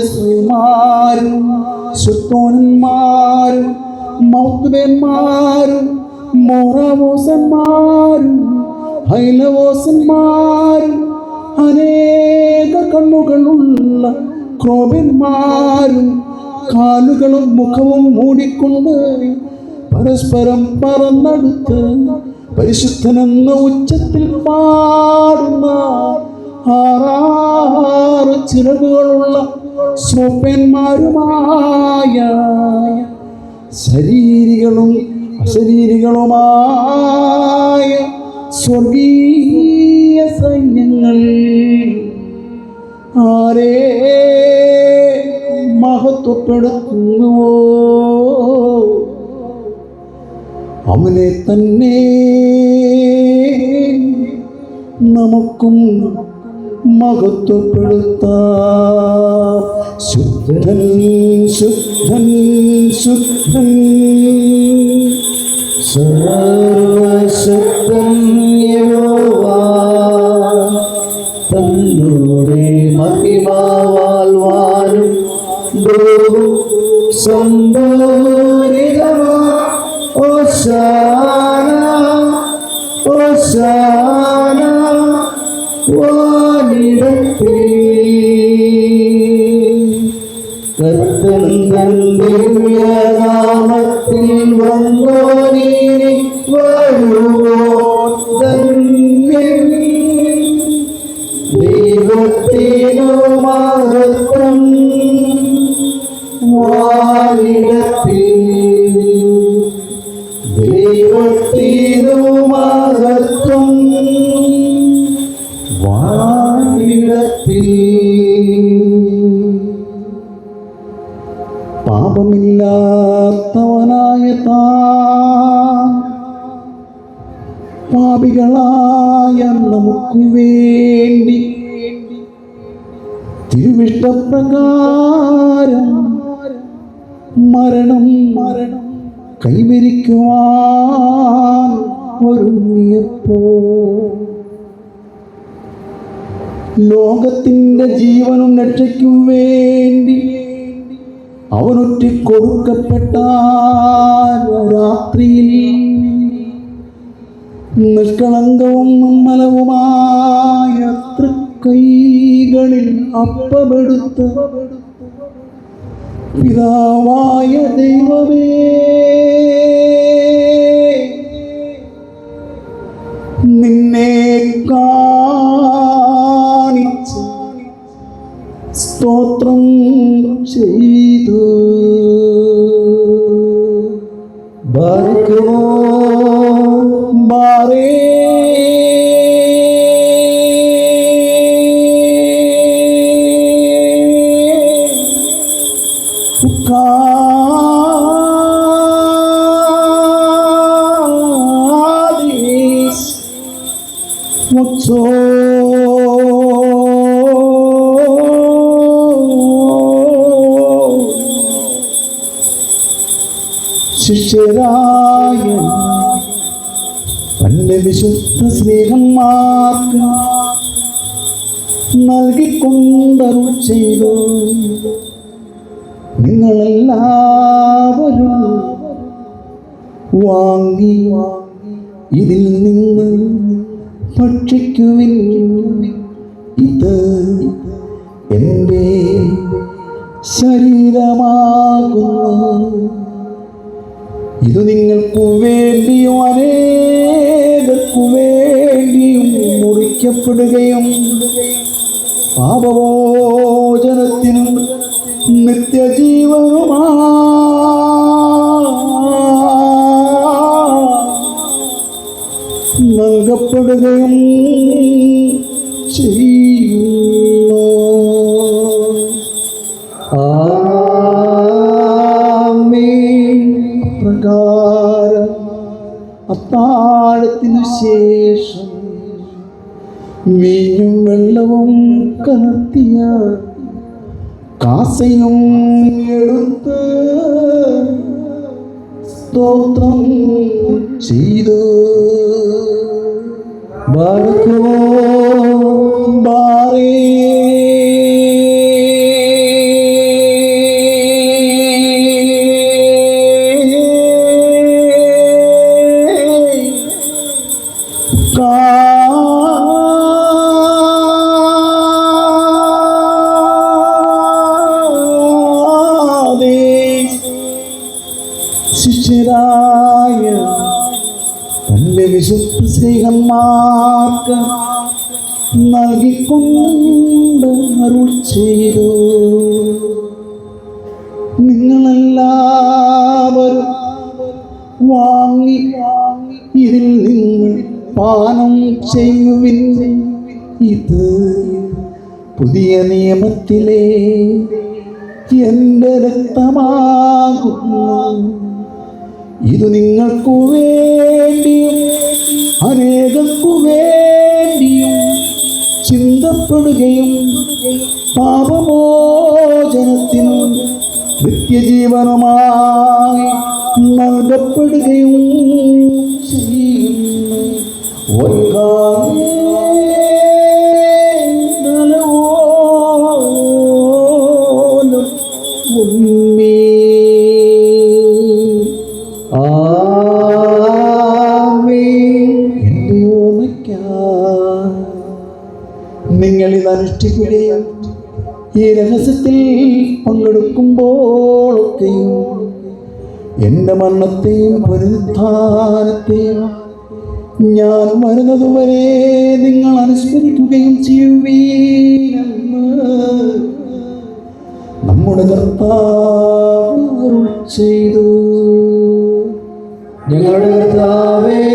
ഋഷന്മാരും സുത്തോന്മാരും മൗത്തുബന്മാരും മോറവോസന്മാരും ഹൈലവോസന്മാരും അനേക കണ്ണുകളുള്ള ക്രോബന്മാരും കാലുകളും മുഖവും മൂടിക്കൊണ്ട് പരസ്പരം പറന്നെടുത്ത് പരിശുദ്ധനെന്ന ഉച്ചത്തിൽ പാടുന്ന ആറാറ് ചിറകുകളുള്ള സൂപ്പന്മാരുമായ ശരീരികളും അശരീരികളുമായ സ്വർഗീയ സൈന്യങ്ങൾ. ആരേ മഹത്വപ്പെടുത്തുന്നുവോ? അവനെ തന്നെ നമുക്കും മഹത്വപ്പെടുത്താം ശുദ്ധൻ ശുദ്ധൻ ശുദ്ധൻ സർവശക്തൻ യഹോവാ തന്നോടെ മഹിമാവാൽ വാരും സംഭോരിതമാ ഓശാന ഓശാന ദിവ്യനാമത്തിൽ വന്നോനീ ധന്യൻ ദൈവത്തിനു മഹത്വം വാനിടത്തിൽ ദൈവത്തിനു മഹത്വം വാനിടത്തിൽ പാപികളായ നമുക്ക് വേണ്ടി തിരുവിഷ്ടപ്രകാരം മരണം മരണം കൈവരിക്കുവാൻ ഒരുങ്ങിയപ്പോ ലോകത്തിന്റെ ജീവനും രക്ഷയ്ക്കും വേണ്ടി അവനൊറ്റ കൊടുക്കപ്പെട്ട രാത്രിയിൽ നിഷ്കളങ്കവും നിർമ്മലവുമായ തൃക്കൈകളിൽ അപ്പമെടുത്ത്. പിതാവായ ദൈവമേ നിന്നെ കാണിച്ച് സ്തോത്രം ചെയ്തു. ബാർക്കുമോ മുച്ചോ ശിഷ്യരായ തന്റെ വിശുദ്ധ സ്നേഹന്മാർക്ക് നൽകിക്കൊണ്ടരു ചെയ്തു. നിങ്ങളെല്ലാവരും വാങ്ങി ഇതിൽ നിന്ന് ഭക്ഷിക്കുവിൻ. ഇത് എന്റെ ശരീരമാകുന്നു. ഇത് നിങ്ങൾക്കു വേണ്ടിയും അനേകർക്കു വേണ്ടിയും മുറിക്കപ്പെടുകയും പാപമോചനത്തിനും നിത്യജീവനുമാ. നൽകപ്പെടുകയും ആമീ പ്രകാരം അത്താഴത്തിനു ശേഷം കാസയും എടുത്ത് സ്തോത്രം ചെയ്തു. ബാർക്കുമോ വിശുദ്ധ സ്നേഹന്മാർക്ക് നൽകിക്കൊണ്ട് അരുൾ ചെയ്തു. നിങ്ങളെല്ലാവരും വാങ്ങി ഇതിൽ നിങ്ങൾ പാനം ചെയ്യുവിൻ. ഇത് പുതിയ നിയമത്തിലെ എന്റെ രക്തമാകുന്നു. ഇത് നിങ്ങൾക്കു വേണ്ടിയും ചിന്തപ്പെടുകയും പാപമോചനത്തിനും നിത്യജീവനമായി നൽകപ്പെടുകയും ചെയ്യുന്നു ഒൽക്കാലേ നലോലം ഉന്മേ അനുഷ്ഠിക്കുകയും ഈ രഹസ്യത്തിൽ പങ്കെടുക്കുമ്പോഴൊക്കെയും എന്റെ മരണത്തെയും പുനരുദ്ധാനത്തെയും ഞാൻ വരുന്നതുവരെ നിങ്ങൾ അനുസ്മരിക്കുകയും ചെയ്യുവീനെന്ന് നമ്മുടെ കർത്താവ് ചെയ്തു. ഞങ്ങളുടെ കർത്താവേ